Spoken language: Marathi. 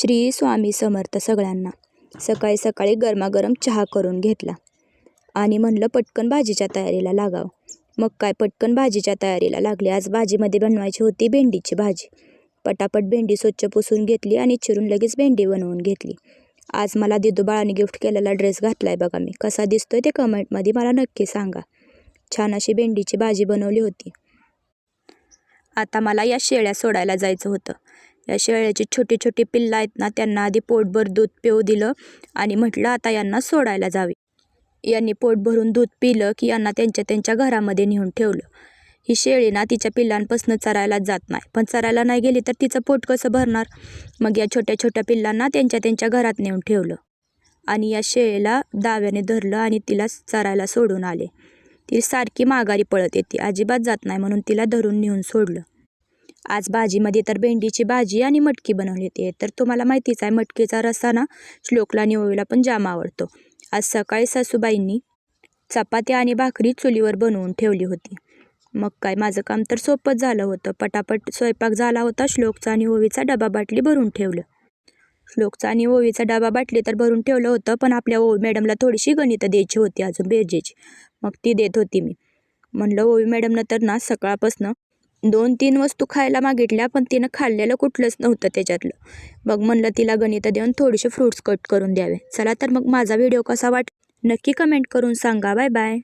श्री स्वामी समर्थ सगळ्यांना सकाळी सकाळी गरमागरम चहा करून घेतला. आणि म्हणलं पटकन भाजीच्या तयारीला लागावं. मग काय पटकन भाजीच्या तयारीला लागले? आज भाजीमध्ये बनवायची होती भेंडीची भाजी. पटापट भेंडी स्वच्छ पुसून घेतली आणि चिरून लगेच भेंडी बनवून घेतली. आज मला दिदू बाळाने गिफ्ट केलेला ड्रेस घातला आहे बघा मी. कसा दिसतोय ते कमेंटमध्ये मला नक्की सांगा. छान अशी भेंडीची भाजी बनवली होती. आता मला या शेळ्या सोडायला जायचं होतं. या शेळ्याची छोटी छोटी पिल्लं आहेत ना त्यांना आधी पोटभर दूध पिऊ दिलं आणि म्हटलं आता यांना सोडायला जावे. यांनी पोट भरून दूध पिलं की यांना त्यांच्या त्यांच्या घरामध्ये नेऊन ठेवलं. ही शेळी ना तिच्या पिल्लांपासून चरायला जात नाही. पण चरायला नाही गेली तर तिचं पोट कसं भरणार? मग या छोट्या छोट्या पिल्लांना त्यांच्या त्यांच्या घरात नेऊन ठेवलं. आणि या शेळीला दाव्याने धरलं आणि तिला चरायला सोडून आले. ती सारखी माघारी पळत येते. अजिबात जात नाही म्हणून तिला धरून नेऊन सोडलं. आज भाजीमध्ये तर भेंडीची भाजी आणि मटकी बनवली होती. तर तुम्हाला माहितीच आहे मटकीचा रस्सा ना श्लोकला निवळीला पण जाम आवडतो. आज सकाळी सासूबाईंनी चपाती आणि भाकरी चुलीवर बनवून ठेवली होती. मग काय माझं काम तर सोपंच झालं होतं. पटापट स्वयंपाक झाला होता श्लोकचा आणि ओवीचा डबा बाटली भरून ठेवलं. श्लोकचा आणि ओवीचा डबा बाटली तर भरून ठेवलं होतं पण आपल्या ओवी मॅडमला थोडीशी गणितं द्यायची होती अजून बेरजेची मग ती देत होती मी. म्हणलं ओवी मॅडमनं तर ना सकाळपासनं दोन तीन वस्तू खायला मागितल्या पण तिनं खाल्लेलं कुठलंच नव्हतं त्याच्यातलं. मग म्हणलं तिला गणितं देऊन थोडेसे फ्रूट्स कट करून द्यावे. चला तर मग माझा व्हिडिओ कसा वाट नक्की कमेंट करून सांगा. Bye bye